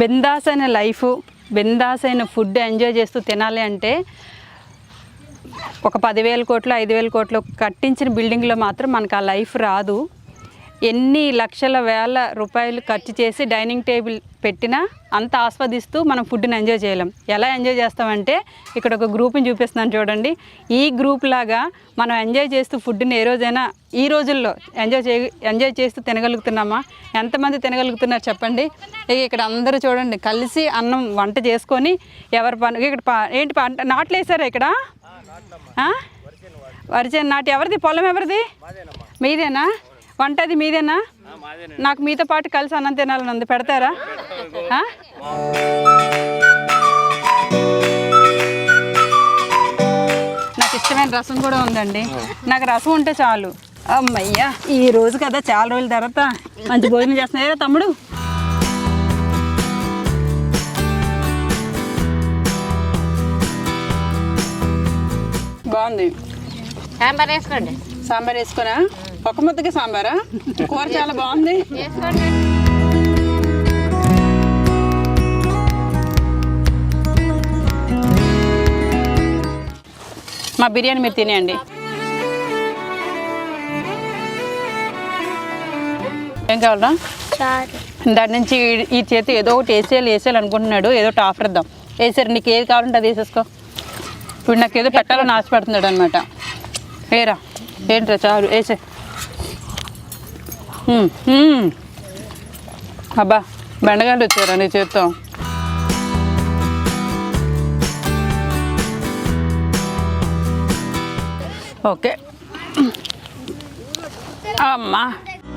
బిందాస్ అయిన లైఫ్ బిందాస్ అయిన food enjoy చేస్తూ తినాలి అంటే ఒక పదివేల కోట్లు ఐదు వేల కోట్లు కట్టించిన బిల్డింగ్లో మాత్రం మనకు ఆ లైఫ్ రాదు. ఎన్ని లక్షల వేల రూపాయలు ఖర్చు చేసి డైనింగ్ టేబుల్ పెట్టినా అంత ఆస్వాదిస్తూ మనం ఫుడ్ని ఎంజాయ్ చేయలేం. ఎలా ఎంజాయ్ చేస్తామంటే ఇక్కడ ఒక గ్రూప్ని చూపిస్తున్నాను చూడండి. ఈ గ్రూప్ లాగా మనం ఎంజాయ్ చేస్తూ ఫుడ్ని ఏ రోజైనా ఈ రోజుల్లో ఎంజాయ్ చే ఎంజాయ్ చేస్తూ తినగలుగుతున్నామా? ఎంతమంది తినగలుగుతున్నారు చెప్పండి? ఇక ఇక్కడ అందరూ చూడండి కలిసి అన్నం వంట చేసుకొని ఎవరి పని ఇక్కడ ఏంటి పంట నాట్లు వేసారా ఇక్కడ? వరిచేను నాటి. ఎవరిది? పొలం ఎవరిది? మీదేనా? వంట అది మీదేనా నాకు మీతో పాటు కలిసి అన్నం తినాలని ఉంది. పెడతారా? నాకు ఇష్టమైన రసం కూడా ఉందండి. నాకు రసం ఉంటే చాలు. అమ్మయ్యా ఈ రోజు కదా చాలా రోజుల తర్వాత మంచి భోజనం చేస్తున్నారా తమ్ముడు? బాగుంది. సాంబార్ వేసుకోండి. సాంబార్ వేసుకున్నా ఒక ముద్దకి సాంబారా? కూర చాలా బాగుంది. మా బిర్యానీ మీరు తినేయండి. ఏం కావాలా దాని నుంచి ఈ- చేతి ఏదో ఒకటి వేసేయాలి వేసేయాలి అనుకుంటున్నాడు. ఏదో ఒకటి ఆఫర్ ఇద్దాం. వేసారు నీకు ఏది కావాలంటే అది వేసేసుకో. ఇప్పుడు నాకు ఏదో పెట్టాలని ఆశపడుతున్నాడు అనమాట వేరా ఏంట్రా చాలు వేసే. అబ్బా బెండకాయలు వచ్చారా నీ చేత్తో? ఓకే. అమ్మా.